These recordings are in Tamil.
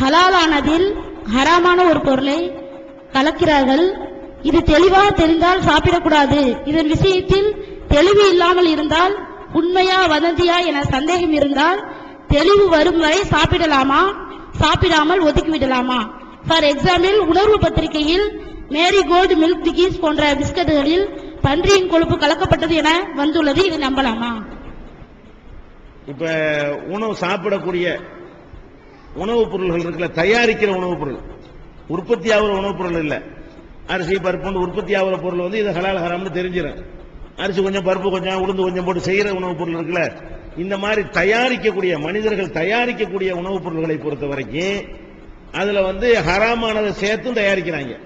ஹலாலானதில் ஹராமான ஒரு பொருளை கலக்கிறார்கள். இது தெளிவாக தெரிந்தால் சாப்பிடக்கூடாது. இதன் விஷயத்தில் தெளிவு இல்லாமல் இருந்தால் உண்மையா வதந்தியா என சந்தேகம் இருந்தால் தெளிவு வரும் வரை சாப்பிடலாமா? சாப்பிடாமல் ஒதுக்கிவிடலாமா? ஃபார் எக்ஸாம்பிள் உணர்வு பத்திரிகையில் மேரி கோல்டு மில்க் பிகிஸ் போன்ற பிஸ்கட்டுகளில் பன்றியின் கொழுப்பு கலக்கப்பட்டது என வந்துள்ளது. இது நம்பலாமா? இப்ப உணவு சாப்பிடக்கூடிய உணவுப் பொருள்கள் இருக்குல்ல தயாரிக்கிற உணவுப் பொருள். உற்பத்தி ஆகிற உணவுப் பொருள் இல்ல. அரிசி பருப்பு உற்பத்தி ஆகிற பொருள் வந்து இதை ஹலால் ஹராம்னு தெரிஞ்சிடும் அரிசி கொஞ்சம் பருப்பு கொஞ்சம் உளுந்து கொஞ்சம் போட்டு செய்யற உணவுப் பொருள் இருக்குல்ல. இந்த மாதிரி தயாரிக்கக்கூடிய மனிதர்கள் தயாரிக்கக்கூடிய உணவுப் பொருள்களை பொறுத்த வரைக்கும் அதுல வந்து ஹராமானதை சேர்த்தும் தயாரிக்கிறாங்க.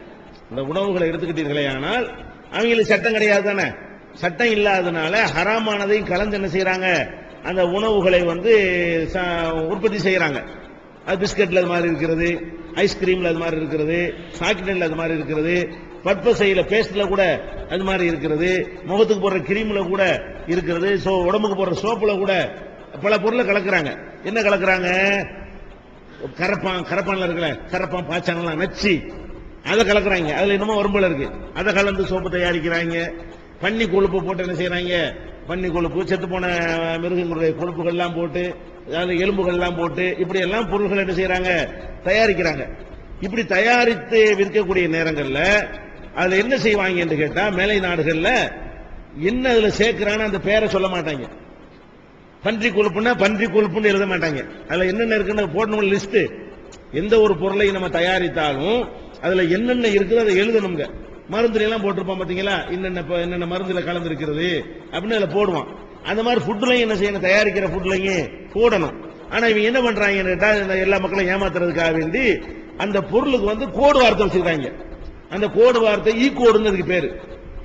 இந்த உணவுகளை எடுத்துக்கிட்டீர்களே ஆனால் அவங்களுக்கு சட்டம் கிடையாது தானே? சட்டம் இல்லாததுனால ஹராமானதையும் கலந்து என்ன செய்யறாங்க? அந்த உணவுகளை வந்து உற்பத்தி செய்யறாங்க. அது பிஸ்கட்ல அது மாதிரி இருக்கிறது ஐஸ்கிரீம்ல அது மாதிரி இருக்கிறது சாக்லேட்ல அது மாதிரி இருக்கிறது பற்பசையில பேஸ்ட்ல கூட அது மாதிரி இருக்கிறது முகத்துக்கு போடுற கிரீம்ல கூட இருக்கிறது சோ உடம்புக்கு போடுற சோப்புல கூட பல பொருளை கலக்குறாங்க. என்ன கலக்குறாங்க? கரப்பான் கரப்பான்ல இருக்கல கரப்பான் பாய்ச்சாங்கலாம் நச்சு. அதை கலக்குறாங்க. அதுல என்னமோ வரும்போல இருக்கு. அதை கலந்து சோப்பு தயாரிக்கிறாங்க. பன்னி கொழுப்பு போட்டு என்ன செய்யறாங்க பன்னி கொழுப்பு செத்து போன மிருகங்களுடைய கொழுப்புகள் எல்லாம் போட்டு அதாவது எலும்புகள் எல்லாம் போட்டு இப்படி எல்லாம் பொருள்கள் என்ன செய்யறாங்க தயாரிக்கிறாங்க. இப்படி தயாரித்து விற்கக்கூடிய நேரங்களில் அதில் என்ன செய்வாங்க என்று கேட்டால் மேலை நாடுகளில் என்ன அதில் சேர்க்கிறான்னு அந்த பேரை சொல்ல மாட்டாங்க. பன்றி கொழுப்புன்னா பன்றி கொழுப்புன்னு எழுத மாட்டாங்க. அதுல என்னென்ன இருக்குன்னு போடணும் லிஸ்ட்டு. எந்த ஒரு பொருளை நம்ம தயாரித்தாலும் அதுல என்னென்ன இருக்குது அதை எழுதணுங்க. மருந்துல எல்லாம் போட்டிருப்பான் பார்த்தீங்களா என்னென்ன என்னென்ன மருந்தில் கலந்துருக்கிறது அப்படின்னு அதில் போடுவான். அந்த மாதிரி ஃபுட்லையும் என்ன செய்யணும்? தயாரிக்கிற ஃபுட்லையும் போடணும். ஆனா இவங்க என்ன பண்றாங்கன்னு கேட்டா இந்த எல்லா மக்களையும் ஏமாத்துறதுக்காக வேண்டி அந்த பொருளுக்கு வந்து கோடு வார்த்தை வச்சிருக்காங்க. அந்த கோடு வார்த்தை e ஈ கோடுன்னு அதுக்கு பேரு.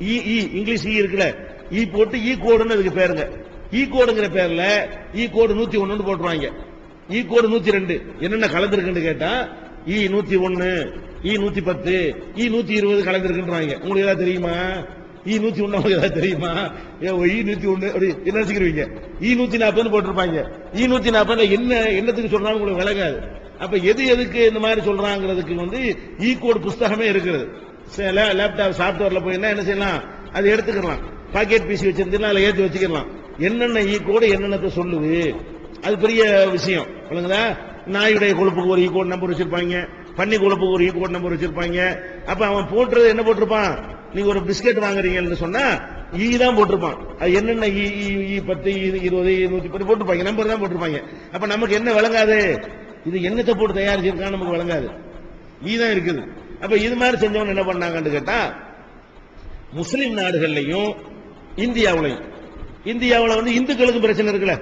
இ இ இங்கிலீஷ் ஈ இருக்குல்ல. ஈ போட்டு ஈ கோடுன்னு அதுக்கு பேருங்க. ஈ கோடுங்கிற பேர்ல ஈ கோடு நூத்தி ஒன்னு போட்டுருவாங்க. ஈ கோடு நூத்தி ரெண்டு. என்னென்ன கலந்துருக்குன்னு கேட்டா இ நூத்தி ஒன்னு இ நூத்தி பத்து இ நூத்தி இருபது கலந்துருக்குன்றாங்க. உங்களுக்கு ஏதாவது தெரியுமா? ஈ நூத்தி ஒண்ணு உங்களுக்கு ஏதாவது தெரியுமா? ஏ, ஈ நூத்தி ஒண்ணு அப்படி என்ன நினைச்சுக்கிறீங்க ஈ நூத்தி நாற்பதுன்னு போட்டிருப்பாங்க. ஈ நூத்தி நாற்பதுல என்ன என்னத்துக்கு சொல்றாங்க உங்களுக்கு விளங்காது. அப்ப எது எதுக்கு இந்த மாதிரி சொல்றாங்கிறதுக்கு வந்து ஈ கோடு புஸ்தகமே இருக்கிறது லேப்டாப் சாப்ட்வேர்ல போய் என்ன செய்யலாம்? அது எடுத்துக்கலாம் பாக்கெட் பிசி வச்சிருந்தீங்கன்னா அதில் ஏற்றி வச்சுக்கலாம் என்னென்ன ஈ கோடு என்னென்னத்தை சொல்லுது? அது பெரிய விஷயம். சொல்லுங்களா நாயுடைய கொழுப்புக்கு ஒரு ஈ கோட் நம்பர் வச்சிருப்பாங்க. பன்னி கொழுப்புக்கு ஒரு ஈ கோட் நம்பர் வச்சிருப்பாங்க. அப்ப அவன் போட்டுறது என்ன போட்டிருப்பான்? நீங்க ஒரு பிஸ்கெட் வாங்குறீங்கன்னு சொன்னா ஈ தான் போட்டிருப்பான். அது என்னென்ன ஈ இ ஈ பத்து இருபது ஈ நூத்தி பத்து போட்டிருப்பாங்க. நம்பர் தான் போட்டிருப்பாங்க. அப்ப நமக்கு என்ன விளங்காது? இது எண்ணத்தை போட்டு தயாரிச்சிருக்கான்னு நமக்கு விளங்காது. ஈ தான் இருக்குது. அப்ப இது மாதிரி செஞ்சவங்க என்ன பண்ணாங்கன்னு கேட்டா முஸ்லிம் நாடுகள்லையும் இந்தியாவிலையும். இந்தியாவுல வந்து இந்துக்களுக்கு பிரச்சனை இருக்குல்ல.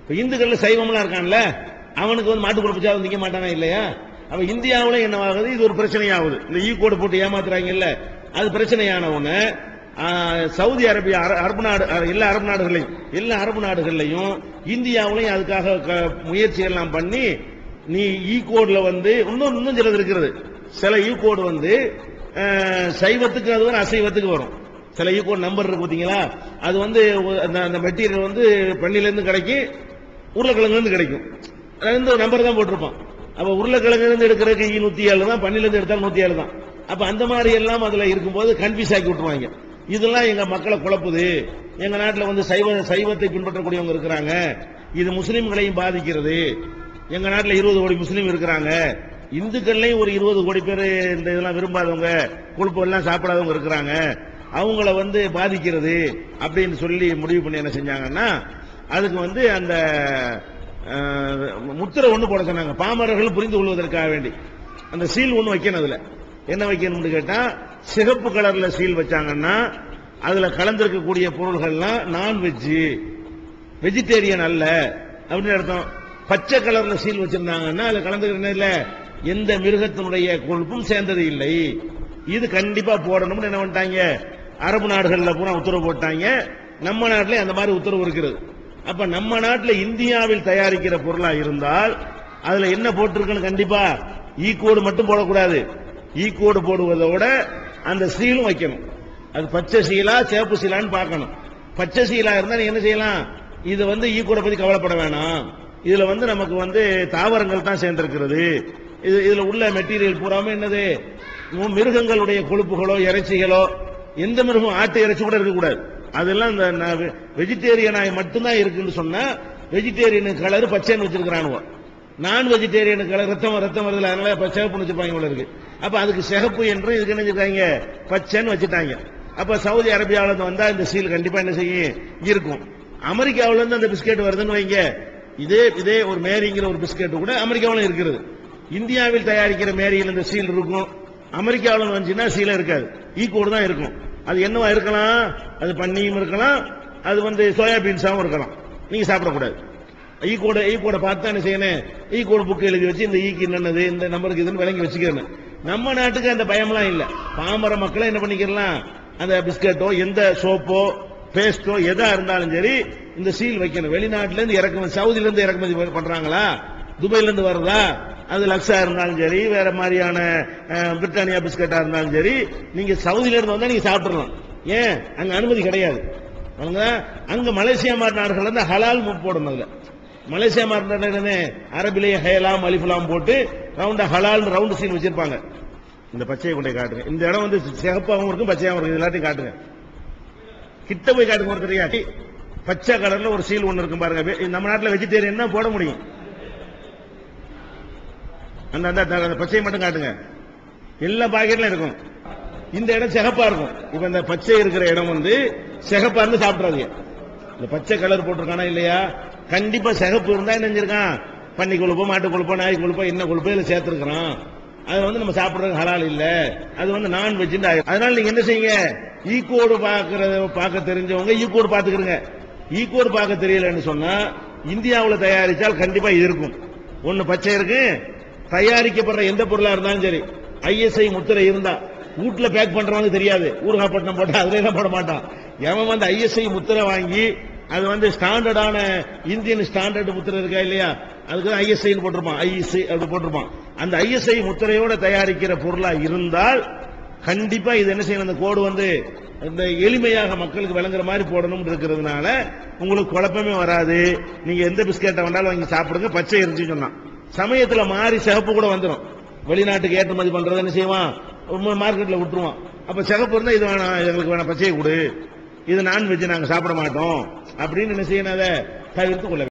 இப்ப இந்துக்கள்ல சைவம்லாம் இருக்கான்ல அவனுக்கு வந்து மாட்டு குழப்பச்சா நிற்க மாட்டானா இல்லையா? அவன் இந்தியாவுல என்ன ஆகுது இது ஒரு பிரச்சனையாகுது. இந்த ஈ கோடு போட்டு ஏமாத்துறாங்க இல்ல அது பிரச்சனையான சவுதி அரேபியா அர- அரபு நாடு எல்லா அரபு நாடுகளையும் எல்லா அரபு நாடுகள்லையும் இந்தியாவிலையும் அதுக்காக க- பண்ணி நீ e ஈ கோடில் வந்து இன்னும் இன்னும் சிலது இருக்கிறது சில e ஈ கோடு வந்து சைவத்துக்கு அது வரும் அசைவத்துக்கு வரும். சில ஈ கோட் நம்பர் இருக்கு பார்த்தீங்களா அது வந்து அந்த அந்த மெட்டீரியல் வந்து பெண்ணிலேருந்து கிடைக்கும் உருளைக்கிழங்குலேருந்து கிடைக்கும். ரெண்டு நம்பர் தான் போட்டிருப்பான். அப்போ உருளைக்கிழங்குலேருந்து எடுக்கிறதுக்கு e ஈ நூற்றி ஏழு தான் பண்ணிலேருந்து எடுத்தால் நூற்றி ஏழு தான் அப்ப அந்த மாதிரி எல்லாம் அதுல இருக்கும்போது கன்ஃபியூஸ் ஆக்கி விட்டுருவாங்க. இதெல்லாம் எங்க மக்களை குழப்புது. எங்க நாட்டில் வந்து சைவ சைவத்தை பின்பற்றக்கூடியவங்க இருக்கிறாங்க. இது முஸ்லீம்களையும் பாதிக்கிறது. எங்க நாட்டில் இருபது கோடி முஸ்லீம் இருக்கிறாங்க. இந்துக்கள்லையும் ஒரு இருபது கோடி பேர் இந்த இதெல்லாம் விரும்பாதவங்க கொழுப்பு எல்லாம் சாப்பிடாதவங்க இருக்கிறாங்க. அவங்கள வந்து பாதிக்கிறது அப்படின்னு சொல்லி முடிவு பண்ணி என்ன செஞ்சாங்கன்னா அதுக்கு வந்து அந்த முத்திரை ஒன்று போட சொன்னாங்க. பாமரர்கள் புரிந்து கொள்வதற்காக வேண்டி. அந்த சீல் ஒன்று வைக்கணும் அதில். என்ன வைக்கணும்னு கேட்டா சிகப்பு கலர்ல சீல் வச்சாங்கன்னா அதுல கலந்திருக்கக்கூடிய பொருள்கள்லாம் நான்வெஜ் வெஜிடேரியன் அல்ல. அப்படின்னு அர்த்தம். பச்சை கலர்ல சீல் வச்சிருந்தாங்கன்னா அதுல கலந்துக்கிறேன் இல்ல. எந்த மிருகத்தினுடைய கொழுப்பும் சேர்ந்தது இல்லை. இது கண்டிப்பா போடணும்னு என்ன பண்ணிட்டாங்க? அரபு நாடுகள்ல பூரா உத்தரவு போட்டாங்க. நம்ம நாட்டிலே அந்த மாதிரி உத்தரவு இருக்கிறது. அப்ப நம்ம நாட்டில் இந்தியாவில் தயாரிக்கிற பொருளா இருந்தால் அதுல என்ன போட்டிருக்குன்னு கண்டிப்பா e ஈ கோடு மட்டும் போடக்கூடாது. ஈக்கோடு போடுவதோட அந்த சீலும் வைக்கணும். அது பச்சை சீலா சேப்பு சீலான்னு பார்க்கணும். பச்சை சீலா இருந்தா நீ என்ன செய்யலாம்? இது வந்து ஈக்கோட பற்றி பத்தி கவலைப்பட வேணாம். இதுல வந்து நமக்கு வந்து தாவரங்கள் தான் சேர்ந்திருக்கிறது. இது இதுல உள்ள மெட்டீரியல் பூராமே என்னது? மிருகங்களுடைய கொழுப்புகளோ இறைச்சிகளோ எந்த மிருகம் ஆட்டு இறைச்சி கூட இருக்கக்கூடாது. அதெல்லாம் இந்த வெஜிடேரியனாய் மட்டும்தான் இருக்குன்னு சொன்னா வெஜிடேரியன் கலர் பச்சைன்னு வச்சிருக்கிறானுவோ. நான் வெஜிடேரியனுக்கு கலர் ரத்தம் ரத்தம் வருதுல அதனால இப்ப சிவப்புன்னு வச்சுப்பாங்க போல இருக்கு. அப்ப அதுக்கு சிகப்பு என்று இதுக்கு என்ன வச்சிருக்காங்க? பச்சைன்னு வச்சுட்டாங்க. அப்ப சவுதி அரேபியாவிலேருந்து இருந்து வந்தா இந்த சீல் கண்டிப்பா என்ன செய்யும்? இருக்கும். அமெரிக்காவிலேருந்து அந்த பிஸ்கெட் வருதுன்னு வைங்க. இதே இதே ஒரு மேரிங்கிற ஒரு பிஸ்கெட் கூட அமெரிக்காவிலும் இருக்கிறது இந்தியாவில் தயாரிக்கிற மேரியில் இந்த சீல் இருக்கும். அமெரிக்காவில் வந்துச்சுன்னா சீல இருக்காது. ஈக்கோடு தான் இருக்கும். அது என்னவா இருக்கலாம்? அது பன்னியும் இருக்கலாம். அது வந்து சோயாபீன்ஸாவும் இருக்கலாம். நீங்க சாப்பிடக்கூடாது. E ஈ கோட ஈ e கோட பார்த்தா என்ன செய்யணும் e ஈ கோட எழுதி வச்சு இந்த ஈக்கு என்னென்னது இந்த நம்பருக்கு இதுன்னு விளங்கி வச்சுக்கிறேன் நம்ம நாட்டுக்கு அந்த பயம்லாம் இல்லை. பாமர மக்களை என்ன பண்ணிக்கலாம் அந்த பிஸ்கட்டோ எந்த சோப்போ பேஸ்டோ எதா இருந்தாலும் சரி இந்த சீல் வைக்கணும். வெளிநாட்டுல இருந்து இறக்குமதி சவுதில இருந்து இறக்குமதி பண்றாங்களா? துபாயில இருந்து வருதா? அது லக்ஸா இருந்தாலும் சரி வேற மாதிரியான பிரிட்டானியா பிஸ்கட்டா இருந்தாலும் சரி நீங்க சவுதில இருந்து வந்தா நீங்க சாப்பிடலாம் ஏன்? அங்க அனுமதி கிடையாது. அவங்க அங்க மலேசியா மாதிரி நாடுகள் வந்து ஹலால் போடணும் அதுல. மலேசியா மாதிரி அரபிலேயே என்ன அரபிலே ஹேலாம் அலிஃபுலாம் போட்டு ரவுண்டா ஹலால் ரவுண்ட் சீல் வச்சிருப்பாங்க. இந்த பச்சையை கொண்டே காட்டுங்க. இந்த இடம் வந்து சிகப்பாகவும் இருக்கும் பச்சையாகவும் இருக்கும். எல்லாத்தையும் காட்டுங்க. கிட்ட போய் காட்டுங்க ஒரு பச்சை கலர்ல ஒரு சீல் ஒன்று இருக்கும் பாருங்க. நம்ம நாட்டில் வெஜிடேரியன் தான் போட முடியும்? அந்த அந்த பச்சையை மட்டும் காட்டுங்க. எல்லா பாக்கெட்லயும் இருக்கும். இந்த இடம் சிகப்பா இருக்கும். இப்ப இந்த பச்சை இருக்கிற இடம் வந்து சிகப்பா இருந்து சாப்பிடாதீங்க இந்த பச்சை கலர் போட்டிருக்கானா இல்லையா? கண்டிப்பா சகப்பு இருந்தா என்ன செஞ்சிருக்கான்? பண்ணி கொழுப்போம் மாட்டு கொழுப்போம் நாய் கொழுப்போம் என்ன கொழுப்போ இதில் சேர்த்திருக்கிறான். அது வந்து நம்ம சாப்பிடுறது ஹலால் இல்ல. அது வந்து நான் வெஜ் அதனால நீங்க என்ன செய்யுங்க? ஈக்கோடு பாக்குறத பார்க்க தெரிஞ்சவங்க ஈக்கோடு பாத்துக்கிறங்க ஈக்கோடு பார்க்க தெரியலன்னு சொன்னா இந்தியாவில் தயாரித்தால் கண்டிப்பா இது இருக்கும். ஒன்று பச்சை இருக்கு. தயாரிக்கப்படுற எந்த பொருளா இருந்தாலும் சரி ஐஎஸ்ஐ முத்திரை இருந்தா வீட்டில் பேக் பண்றவங்க தெரியாது. ஊர்காப்பட்டினம் போட்டா அதுல எல்லாம் போட மாட்டான். எவன் வந்து ஐஎஸ்ஐ முத்திரை வாங்கி அது வந்து ஸ்டாண்டர்டான இந்தியன் ஸ்டாண்டர்ட் முத்திரை இருக்கா இல்லையா? அதுக்கு ஐஎஸ்ஐ போட்டிருப்பான். ஐஎஸ்ஐ அப்படி போட்டிருப்பான். அந்த ஐஎஸ்ஐ முத்திரையோட தயாரிக்கிற பொருளா இருந்தால் கண்டிப்பா இது என்ன செய்யணும்? அந்த கோடு வந்து இந்த எளிமையாக மக்களுக்கு விளங்குற மாதிரி போடணும் இருக்கிறதுனால உங்களுக்கு குழப்பமே வராது. நீங்க எந்த பிஸ்கெட்டை வேண்டாலும் வாங்கி சாப்பிடுங்க. பச்சை எரிஞ்சு சொன்னான். சமயத்துல மாறி சிகப்பு கூட வந்துடும் வெளிநாட்டுக்கு ஏற்றுமதி பண்றது என்ன செய்வான்? மார்க்கெட்ல விட்டுருவான். அப்ப சிகப்பு இருந்தா இது வேணாம். எங்களுக்கு வேணாம். பச்சையை கொடு. இது நான்வெஜ் நாங்க சாப்பிட மாட்டோம். அப்படின்னு என்ன செய்யணும் அதை தவிர்த்து கொள்ள